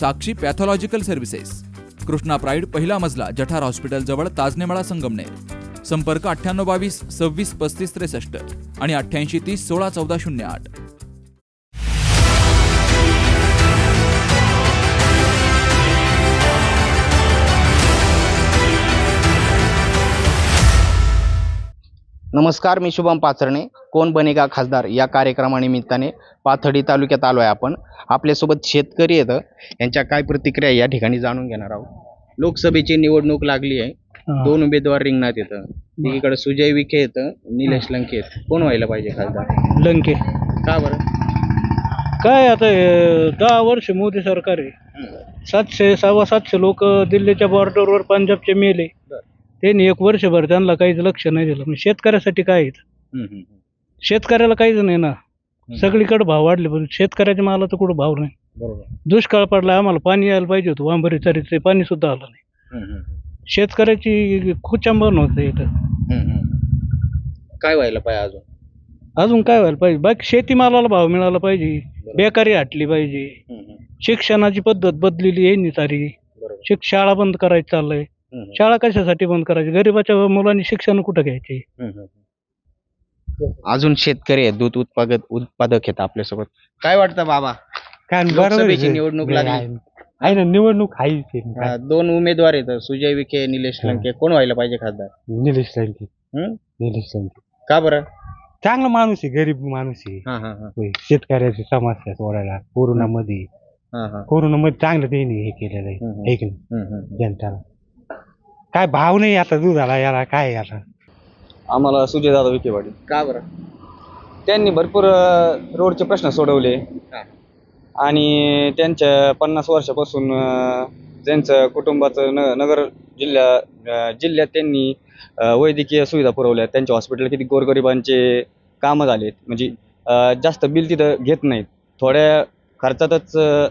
Sakshi pathological services Krishna pride पहिला मजला जठार हॉस्पिटलजवळ ताजनेमाळा संगमनेर. संपर्क अठ्ठ्याण्णव बावीस सव्वीस पस्तीस त्रेसष्ट आणि अठ्ठ्याऐंशी तीस सोळा चौदा शून्य आठ. नमस्कार मी शुभम पाचरणे कोण बनेगा खासदार या कार्यक्रमानिमित्ताने. पाथर्डी तालुक्यात आलो आहे आपण. आपल्यासोबत शेतकरी येतं यांच्या काय प्रतिक्रिया या ठिकाणी जाणून घेणार आहोत. लोकसभेची निवडणूक लागली आहे. दोन उमेदवार रिंगणात येतं. एकीकडे सुजय विखे येतं निलेश लंके येतं. कोण व्हायला पाहिजे खासदार? लंके. का बरं? काय आता हे दहा वर्ष मोदी सरकार आहे. सातशे सव्वा सातशे लोक दिल्लीच्या बॉर्डरवर पंजाबचे मेले. बरं. त्यांनी एक वर्षभर त्यांना काहीच लक्ष नाही दिलं. म्हणजे शेतकऱ्यासाठी काय आहे? शेतकऱ्याला काहीच नाही ना. सगळीकडे भाव वाढले पण शेतकऱ्याच्या मालाचा कुठं भाव नाही. बरोबर. दुष्काळ पडला आम्हाला पाणी यायला पाहिजे होतं वांबरी तरीचे पाणी सुद्धा आलं नाही. शेतकऱ्याची खुचंबन होतं इथं. काय व्हायला पाहिजे अजून? अजून काय व्हायला पाहिजे? बाकी शेतीमालाला भाव मिळाला पाहिजे बेकारी हटली पाहिजे. शिक्षणाची पद्धत बदलेली आहे नी सारी. बरोबर. शिक शाळा बंद करायची चाललंय. शाळा कशासाठी बंद करायची? गरीबाच्या मुलांनी शिक्षण कुठं घ्यायचे? हम्म, हम्म. अजून शेतकरी आहेत दूध उत्पादक उत्पादक आहेत आपल्यासोबत. काय वाटतं बाबा? काय लोकसभेची निवडणूक लागली. आहे ना निवडणूक आहे ते. हा, दोन उमेदवार आहेत. सुजय विखे निलेश लंके. कोण व्हायला पाहिजे खासदार? निलेश लंके? निलेश लंके. का बरं? चांगला माणूस आहे गरीब माणूस आहे. हा हा हा. होय. शेतकऱ्याची समस्या सोडायला कोरोनामध्ये. हा हा. कोरोनामध्ये चांगलं त्यांनी हे केलेलं हम्म. आहे. है की नाही? हम्म, हम्म, जनताला. काय भाव नाही आता दुधाला याला काय याला. आम्हाला सुजयदादा विखे पाटील का बरं? त्यांनी भरपूर अ, रोडचे प्रश्न सोडवले. हा. आणि त्यांच्या पन्नास वर्षापासून अ, ज्यांचं कुटुंबाचं न नगर जिल्ह्या अ, जिल्ह्यात त्यांनी अ, वैद्यकीय सुविधा पुरवल्या. त्यांच्या हॉस्पिटल किती गोरगरिबांचे कामं झालेत. म्हणजे अ, जास्त बिल तिथं घेत नाहीत. थोड्या खर्चातच अ,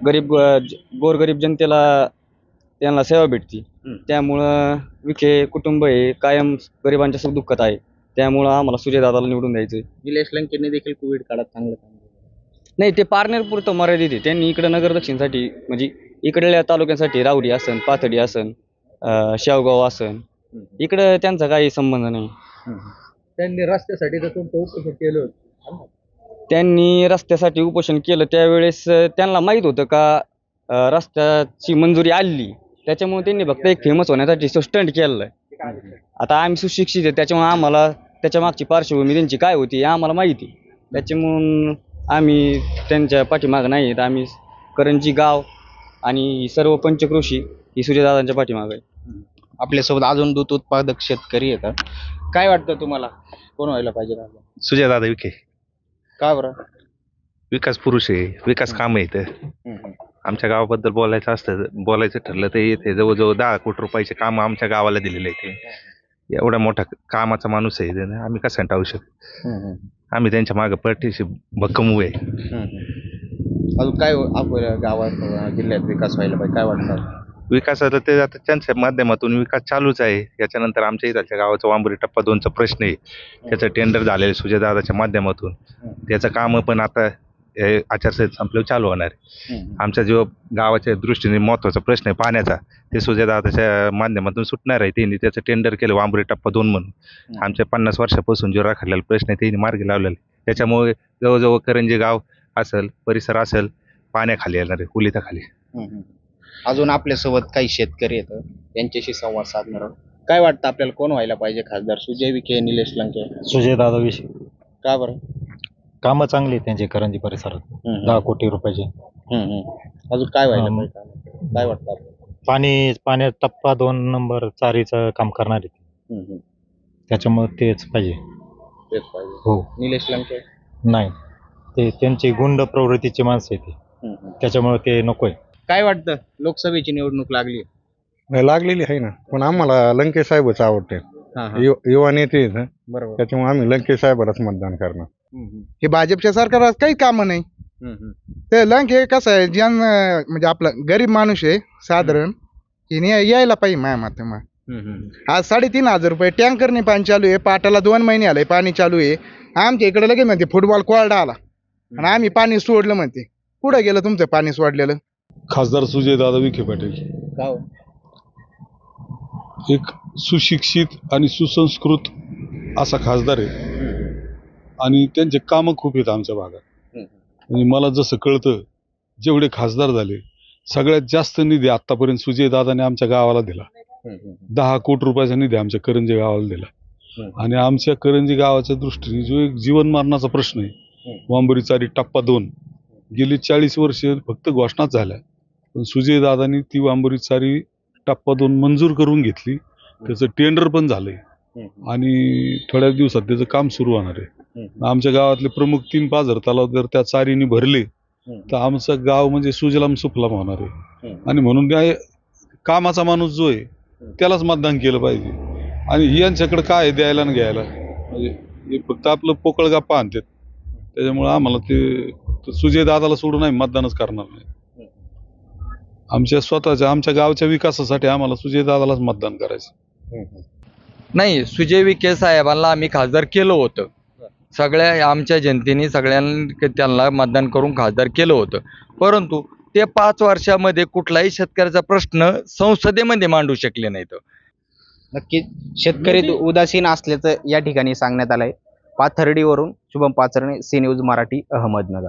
गरीब अ, ज- गोरगरीब जनतेला त्यांना सेवा भेटती. त्यामुळं विखे कुटुंब हे कायम गरिबांच्या सुख दुःखात आहे. त्यामुळं आम्हाला सुजयदादाला निवडून द्यायचं निलेश लंकेने देखील कोविड काळात चांगलं काम केलं. नाही ते पारनेर पुरतं मर्यादित आहे. त्यांनी इकडं नगर दक्षिणसाठी म्हणजे इकडल्या तालुक्यांसाठी रावडी असन पाथडी असन अं, शेवगाव असन इकडं त्यांचा काही संबंध नाही. त्यांनी रस्त्यासाठी तर तुमचं उपयोग केलं होतं. त्यांनी रस्त्यासाठी उपोषण केलं. त्यावेळेस अं, त्यांना माहीत होतं का अं, रस्त्याची मंजुरी आली. त्याच्यामुळे त्यांनी फक्त एक फेमस होण्यासाठी स्टंट केलेलं आहे. आता आम्ही सुशिक्षित आहे त्याच्यामुळे आम्हाला त्याच्या मागची पार्श्वभूमी त्यांची काय होती हे आम्हाला माहिती त्याच्यामुळून आम्ही त्यांच्या पाठीमागं नाही आहेत आम्ही करंजी गाव आणि सर्व पंचकृषी ही सूर्यदादांच्या पाठीमागं आहे. आपल्यासोबत अजून दूध उत्पादक शेतकरी येतात काय वाटतं तुम्हाला? कोण व्हायला पाहिजे? सुजयदादा विखे. का बरं? विकास पुरुष आहे विकास काम आहे इथं. आमच्या गावाबद्दल बोलायचं असतं बोलायचं ठरलं तर येते जवळजवळ दहा कोटी रुपयाचे काम आमच्या गावाला दिलेले आहे ते एवढा मोठा कामाचा माणूस आहे ते. आम्ही कसं टाळू शकतो. आम्ही त्यांच्या मागे पाठीशी भक्कम उभे. अजून काय आपल्या गावात जिल्ह्यात विकास व्हायला पाहिजे काय वाटतं? विकासाचं ते आता त्यांच्या माध्यमातून विकास चालूच आहे. याच्यानंतर आमच्या इथल्या गावाचा वांबरी टप्पा दोनचा प्रश्न आहे. त्याचं टेंडर झालेलं आहे सुजयदादाच्या माध्यमातून. त्याचं काम पण आता हे आचारसंहिता संपल्यावर चालू होणार आहे. आमच्या जो गावाच्या दृष्टीने महत्त्वाचा प्रश्न आहे पाण्याचा ते सुजयदादाच्या माध्यमातून सुटणार आहे. त्यांनी त्याचं टेंडर केलं वांबरी टप्पा दोन म्हणून. आमच्या पन्नास वर्षापासून जो राखडलेला प्रश्न आहे त्यांनी मार्गी लावलेला त्याच्यामुळे जवळजवळ करंजी गाव असेल परिसर असेल पाण्याखाली येणार आहे कुलिताखाली हम्म. अजून आपल्यासोबत काही शेतकरी येतं त्यांच्याशी संवाद साधणार आहोत. काय वाटतं आपल्याला कोण व्हायला पाहिजे खासदार? सुजय विखे निलेश लंके. सुजयदादा विषय का बरं? कामं चांगली आहेत त्यांचे करंजी परिसरात. हम्म. दहा कोटी रुपयाचे. हम्म, हम्म. अजून काय व्हायला. पाहिजे? काय वाटतं आपल्याला? पाणी पाण्यात टप्पा दोन नंबर चारीचं काम करणार आहे हम्म, हम्म. त्याच्यामुळे तेच पाहिजे. तेच पाहिजे. हो. निलेश लंके? नाही. ते त्यांची गुंड प्रवृत्तीची माणसं आहे ते. हम्म, हम्म. त्याच्यामुळे ते नकोय. काय वाटतं? लोकसभेची निवडणूक लागली. नाही लागलेली आहे ना. पण आम्हाला लंके साहेबच आवडते. यु- युवा नेते आहेत ना, बरोबर. त्याच्यामुळे आम्ही लंके साहेबालाच मतदान करणार. हे भाजपच्या सरकारला काही कामं नाही. ते लंक हे कसं आहे ज्यां म्हणजे आपलं गरीब माणूस आहे साधारण हिने यायला पाहिजे माया माते मा आज साडेतीन हजार रुपये टँकरने पाणी चालू आहे पाटाला दोन महिने आले पाणी चालू आहे. आमच्या इकडे लगेच म्हणते फुटबॉल कोरडा आला. आणि आम्ही पाणी सोडलं म्हणते. कुठं गेलं तुमचं पाणी सोडलेलं? खासदार सुजय दादा विखे पाटील. एक सुशिक्षित आणि सुसंस्कृत असा खासदार आहे. आणि त्यांचे कामं खूप आहेत आमच्या भागात. म्हणजे मला जसं कळतं जेवढे खासदार झाले सगळ्यात जास्त निधी आतापर्यंत सुजय दादाने आमच्या गावाला दिला. दहा कोटी रुपयाचा निधी आमच्या करंजी गावाला दिला. आणि आमच्या करंजी गावाच्या दृष्टीने जो एक जीवन मरणाचा प्रश्न आहे वांबरी चारी टप्पा दोन. गेली चाळीस वर्ष फक्त घोषणाच झाल्या. पण सुजय दादांनी ती वांबरी चारी टप्पा दोन मंजूर करून घेतली. त्याचं टेंडर पण झालंय. आणि थोड्या दिवसात त्याचं काम सुरू होणार आहे. आमच्या गावातले प्रमुख तीन पाझर तलाव जर त्या चारीने भरले तर आमचं गाव म्हणजे सुजलाम सुफलाम होणार आहे. आणि म्हणून काय कामाचा माणूस जो आहे त्यालाच मतदान केलं पाहिजे. आणि यांच्याकडे काय आहे द्यायला आणि घ्यायला? म्हणजे हे फक्त आपलं पोकळ गप्पा आणतात. त्याच्यामुळे आम्हाला ते सुजय दादाला सोडून आम्ही मतदानच करणार नाही. आमच्या स्वतःच्या आमच्या गावच्या विकासासाठी आम्हाला सुजय दादालाच मतदान करायचं. नाही सुजय विखे साहेबांना आम्ही खासदार केलं होतं. सगळ्या आमच्या जनतेने सगळ्यांना त्यांना मतदान करून खासदार केलं होतं. परंतु ते पाच वर्षामध्ये कुठलाही शेतकऱ्याचा प्रश्न संसदेमध्ये मांडू शकले नाहीत. नक्कीच. शेतकरी उदासीन असल्याचं या ठिकाणी सांगण्यात आलंय. पाथर्डीवरून Shubham Pacharne C news Marathi Ahmednagar.